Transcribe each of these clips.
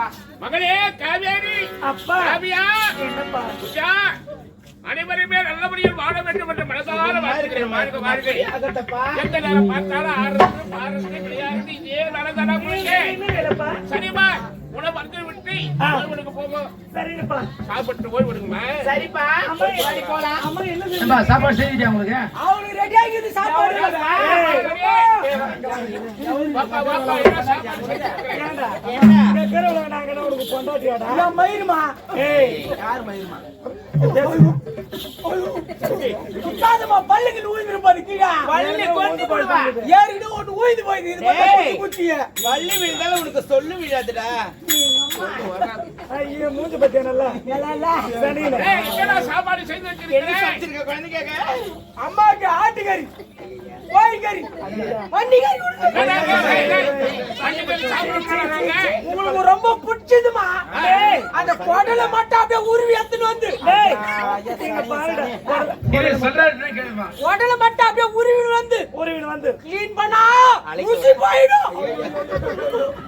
அப்பா. மகளே காவேரி. அப்பா. காவியா. என்னப்பா? உஷா அனைவருமே நல்ல முறையில் வாழ வேண்டும் என்று மனதார வாழ்த்துக்கிறேன் வாழ்க வாழ்க. எந்த நேரம் பார்த்தாலும் ஆடுறது பாடுறது விளையாடுறது இதே உணவு வந்து விட்டு ஓய்வெடுக்க சாப்பிட்டு ஓய்வெடுங்கம்மா சரிப்பா. போலாம். அம்மா என்ன ஏம்பா, சாப்பாடு செஞ்சுட்டியா உங்களுக்கு? அவனுக்கு ரெடி ஆகிது சாப்பாடு. வாப்பா, வாப்பா, என்ன சாப்பாடு செஞ்சிருக்கிறேன்? நான் மயிருமா ஏய். யார் மயிருமா உட்காதமா பல்லுக்கு ஊய்ந்து பாரு கீழே. பல்லு கொண்டு போடுவா. ஏறிடு ஊய்ந்து போயிது இது குச்சிய பள்ளி விழுந்தாலும் உனக்கு சொல்லு விழாதுடா. ஐயோ மூஞ்சி பத்தியா நல்லா? நல்லா. சரியில்லை ஏய், என்னடா சாப்பாடு செய்து வச்சிருக்கிறேன் வச்சிருக்க குழந்தைக்காக? அம்மாவுக்கு ஆட்டுக்கறி கோழிக்கறி வண்டிக்கறி உங்களுக்கு ரொம்ப பிடிச்சதுமா அந்த குடலை மட்டும் அப்படியே உருவி எடுத்துட்டு வந்து. குடலை மட்டும் அப்படியே உருவி வந்து உருவி வந்து க்ளீன் பண்ணா ஊசி போயிடும்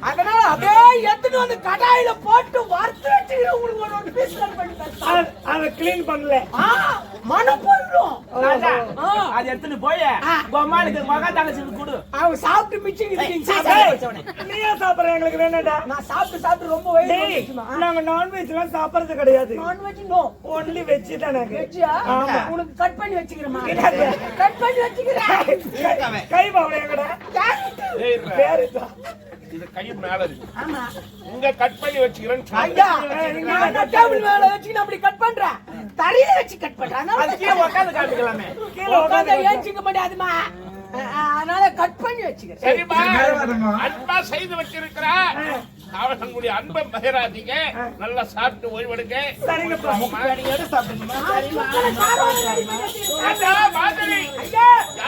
அதனால அப்படியே எடுத்துட்டு வந்து கடாயில போட்டு வறுத்து வச்சுக்கிறேன் உங்களுக்கு ஒரு பீஸ் பண்ணி. அதை கிளீன் பண்ணல ஆ, மனம் போயிடும் ஆ. அது எடுத்துட்டு போய். பொம்மாளுக்கு மகா தங்கச்சி கொடு. அவங்க சாப்பிட்டு மிச்சம் இருக்கு. நீயே சாப்பிடுற எங்களுக்கு வேணாடா நான் சாப்பிட்டு சாப்பிட்டு ரொம்ப வயிறு நாங்க நான்வெஜ் எல்லாம் சாப்பிடுறது கிடையாது. நான்வெஜ் நோ ஒன்லி வெஜ் தான் நாங்க. வெஜ்ஜா ஆமா. உனக்கு கட் பண்ணி வச்சுக்கிறேமா என்னது? கட் பண்ணி வச்சுக்கிறேன். கை பாவல எங்கடா? பேரு. இது கை மேல இருக்கு. ஆமா. இங்க கட் பண்ணி வச்சுக்கிறேன் அப்படி கட் பண்றேன்? தரையில வச்சு கட் உட்காந்து உட்காந்து ஏச்சிக்க முடியாதுமா அதனால கட் பண்ணி வச்சுக்கிறேன். அன்பா செய்து வச்சிருக்கிறா அவர்களுடைய அன்பை மகராதிங்க நல்லா சாப்பிட்டு ஓய்வெடுங்க. சரிங்கப்பா